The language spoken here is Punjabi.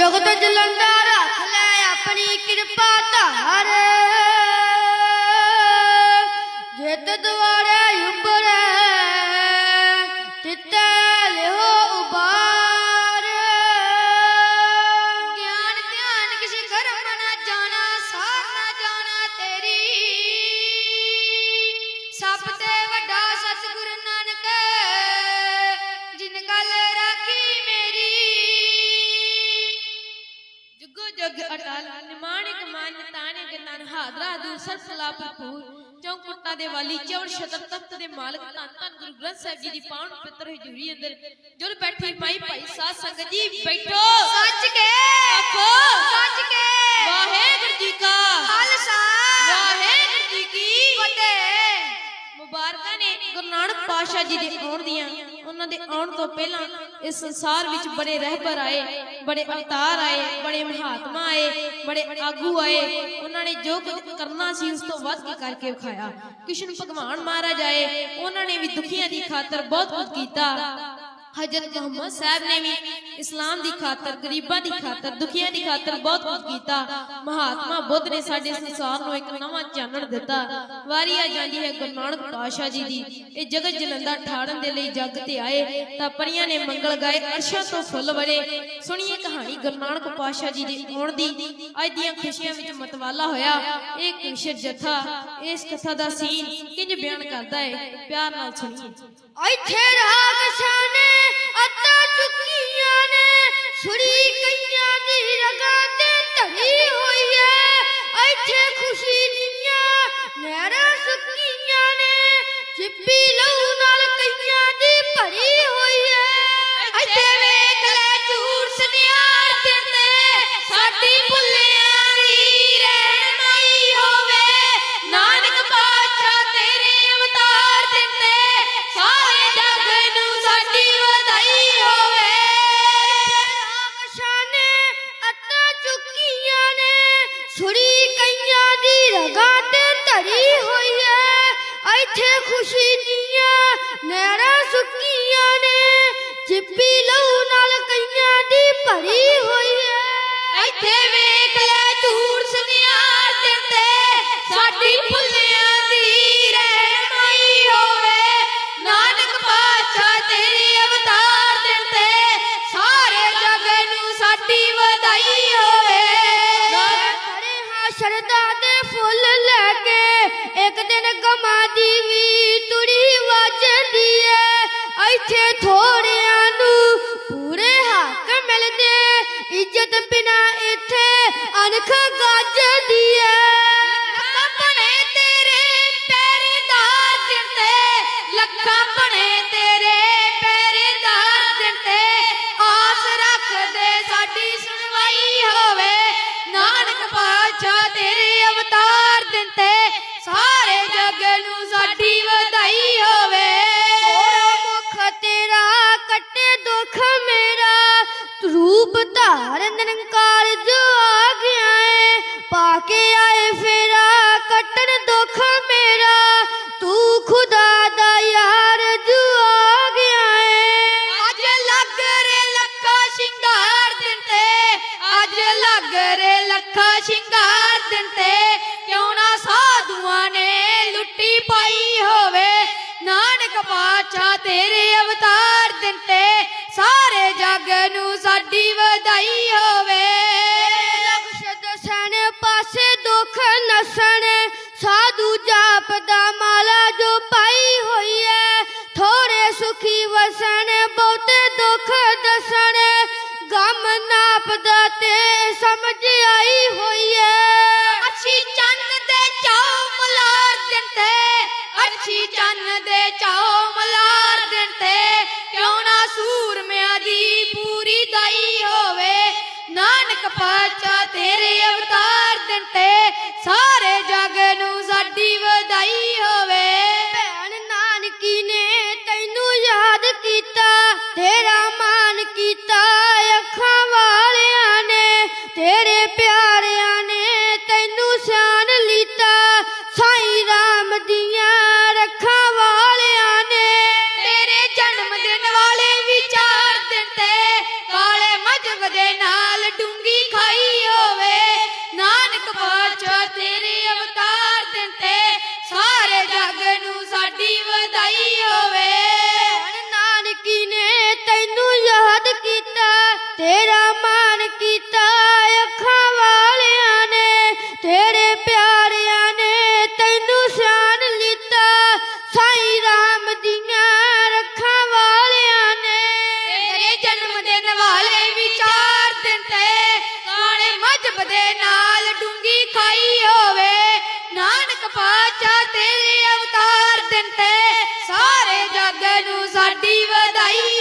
জগত জলন্দা ਜੁਗ ਅਟਲ ਨਿਮਾਣਿਕ ਮਾਨ ਤਾਣੇ ਜਨਨ ਹਾਦਰਾ ਦੂ ਸਤ ਭਰਪੂਰ। ਚੌਂਕੁੱਟਾ ਦੇ ਵਾਲੀ ਚੌੜ ਸ਼ਤਰ ਤਖਤ ਦੇ ਮਾਲਕ ਧੰਨ ਧੰਨ ਗੁਰੂ ਗ੍ਰੰਥ ਸਾਹਿਬ ਜੀ ਦੀ ਪਾਵਨ ਪਵਿੱਤਰ ਹਜ਼ੂਰੀ ਅੰਦਰ ਜੁਲ ਬੈਠੀ ਮਾਈ ਭਾਈ ਸਾਧ ਸੰਗਤ ਜੀ ਬੈਠੋ। ਸੱਚ ਕੇ ਨਾਨਕ ਪਾਤਸ਼ਾਹ ਜੀ ਦੇ ਆਉਣ ਦੀਆਂ, ਉਹਨਾਂ ਦੇ ਆਉਣ ਤੋਂ ਪਹਿਲਾਂ ਇਸ ਸੰਸਾਰ ਵਿੱਚ ਬੜੇ ਰਹਿਬਰ ਆਏ, ਬੜੇ ਅਵਤਾਰ ਆਏ, ਬੜੇ ਮਹਾਤਮਾ ਆਏ, ਬੜੇ ਆਗੂ ਆਏ। ਉਹਨਾਂ ਨੇ ਜੋ ਕੁਝ ਕਰਨਾ ਸੀ ਉਸ ਤੋਂ ਵੱਧ ਕੇ ਕਰਕੇ ਵਿਖਾਇਆ। ਕ੍ਰਿਸ਼ਨ ਭਗਵਾਨ ਮਹਾਰਾਜ ਆਏ, ਉਹਨਾਂ ਨੇ ਵੀ ਦੁਖੀਆਂ ਦੀ ਖਾਤਰ ਬਹੁਤ ਕੁਝ ਕੀਤਾ। ਹਜ਼ਰਤ ਮੁਹੰਮਦ ਸਾਹਿਬ ਨੇ ਵੀ ਇਸਲਾਮ ਦੀ ਖਾਤਰ, ਗਰੀਬਾਂ ਦੀ ਖਾਤਰ, ਦੁਖੀਆਂ ਦੀ ਖਾਤਰ ਬਹੁਤ ਕੁਝ ਕੀਤਾ। ਮਹਾਤਮਾ ਬੁੱਧ ਨੇ ਸਾਡੇ ਸੰਸਾਰ ਨੂੰ ਇੱਕ ਨਵਾਂ ਚਾਨਣ ਦਿੱਤਾ। ਵਾਰੀ ਆ ਜਾਂਦੀ ਹੈ ਗੁਰੂ ਨਾਨਕ ਪਾਤਸ਼ਾਹ ਜੀ ਦੀ ਇਹ ਜਗਤ ਜਨੰਦਾ ਠਾੜਨ ਦੇ ਲਈ ਜੱਗ ਤੇ ਆਏ, ਤਾਂ ਪਰੀਆਂ ਨੇ ਮੰਗਲ ਗਾਏ, ਅਰਸ਼ਾਂ ਤੋਂ ਫੁੱਲ ਵੜੇ। ਸੁਣੀਏ ਕਹਾਣੀ ਗੁਰੂ ਨਾਨਕ ਪਾਤਸ਼ਾਹ ਜੀ ਦੇ ਆਉਣ ਦੀ। ਅੱਜ ਦੀਆਂ ਖੁਸ਼ੀਆਂ ਵਿੱਚ ਮਤਵਾਲਾ ਹੋਇਆ ਇਹ ਕਿਸ਼ਰ ਜਥਾ। ਇਸ ਕਥਾ ਦਾ ਸੀਨ ਕਿੰਜ ਬਿਆਨ ਕਰਦਾ ਹੈ ਪਿਆਰ ਨਾਲ ਸੁਣੀਏ। ਇੱਥੇ ਰਾਗਸ਼ਾਂ ਚਿੱਪੀ ਲਹੂ ਨਾਲ ਕਈਆਂ ਦੀ ਭਰੀ ਹੋਈ ਐ। ਇੱਥੇ ਵੇਖ ਲੈ ਝੂਠ ਸੁਨਿਆਰ ਦਿੰਦੇ ਸਾਡੀ ਭੁੱਲਿਆਂ ਦੀ ਰਹਿਮਾਈ ਹੋਵੇ। ਨਾਨਕ ਪਾਤਸ਼ਾਹ ਤੇਰੇ ਅਵਤਾਰ ਦਿੱਤੇ ਸਾਰੇ ਜੱਗ ਨੂੰ ਸਾਡੀ ਵਧਾਈ ਹੋਵੇ। ਰਾਮਸ਼ਾਂ ਨੇ ਅੱਤਾ ਚੁੱਕੀਆਂ ਨੇ। ਛੁਰੀ ਕਈਆਂ ਦੀ ਰਗਾ ਤੇ ਧਰੀ ਹੋਈ ਇੱਥੇ ਖੁਸ਼ੀ ਦੀਆਂ ਨਹਿਰਾਂ ਸੁੱਕੀਆਂ ਨੇ ਚਿੱਪੀ ਲਹੂ ਨਾਲ ਕਈਆਂ ਦੀ ਭਰੀ ਹੋਈ ਐ ਇੱਥੇ ਵੇਖ ਲੈ ਝੂਠ ਸੁਨਿਆਰ ਦਿੰਦੇ ਸਾਡੀ ਭੁੱਲਿਆਂ ਦੀ ਰਹਿਮਾਈ ਹੋਵੇ। ਨਾਨਕ ਪਾਤਸ਼ਾਹ ਤੇਰੇ ਅਵਤਾਰ ਦਿੰਦੇ ਸਾਰੇ ਜਗ ਨੂੰ ਸਾਡੀ ਵਧਾਈ ਹੋਵੇ। ਖੜੇ ਹਾਂ ਸ਼ਰਦਾ ਦੇ ਫੁੱਲ ਲੈ ਕੇ ਇੱਕ ਦਿਨ ਗਮਾ ਦੀ ਵੀ ਤੁਰੀ ਵੱਜਦੀ ਏ। ਇੱਥੇ ਥੋੜਿਆਂ ਨੂੰ ਪੂਰੇ ਹੱਕ ਮਿਲਦੇ ਇੱਜ਼ਤ ਬਿਨਾ ਇੱਥੇ ਅਣਖ ਗੱਜਦੀ ਏ। ਲੱਖਾਂ ਬਣੇ ਤੇਰੇ ਪਹਿਰੇਦਾਰ ਦਿੰਦੇ ਲੱਖਾਂ ਬਣੇ ਧਾਰ ਨਿਰੰਕਾਰ ਜੋ ਆ ਏ, ਪਾ ਕੇ ਆਏ ਫੇਰਾ, ਕੱਟਣ ਦੁੱਖ ਮੇਰਾ, ਤੂੰ ਖੁਦਾ ਦਾ ਯਾਰ ਜੋ ਆ ਏ। ਅੱਜ ਲੱਗ ਰੇ ਲੱਖਾਂ ਸ਼ਿੰਗਾਰ ਦਿੰਦੇ ਅੱਜ ਲੱਗ ਰੇ ਲੱਖਾਂ ਸ਼ਿੰਗਾਰ ਦਿੰਦੇ ਕਿਉਂ ਨਾ ਸਾਧੂਆਂ ਨੇ ਲੁੱਟੀ ਪਾਈ ਹੋਵੇ, ਨਾਨਕ ਪਾਤਸ਼ਾਹ ਤੇਰੇ ਅਵਤਾਰ ਦਿਨ ਤੇ, ਸਾਰੇ ਜਗ ਨੂੰ ਅੱਛੀ ਚੰਨ ਦੇ ਚਾਉ ਮਲਾਰ ਦਿੰਦੇ ਕਿਉਂ ਨਾ ਸੂਰਮਿਆਂ ਦੀ ਪੂਰੀ ਦਾਈ ਹੋਵੇ। ਨਾਨਕ ਪਾਤਸ਼ਾਹ ਕਰਨ ਵਾਲੇ ਵਿਚਾਰ ਦਿਨ ਤੇ ਹੋਵੇ। ਨਾਨਕ ਪਾਚਾ ਤੇਰੇ ਅਵਤਾਰ ਦਿਨ ਤੇ ਸਾਰੇ ਜੱਗ ਨੂੰ ਸਾਡੀ ਵਧਾਈ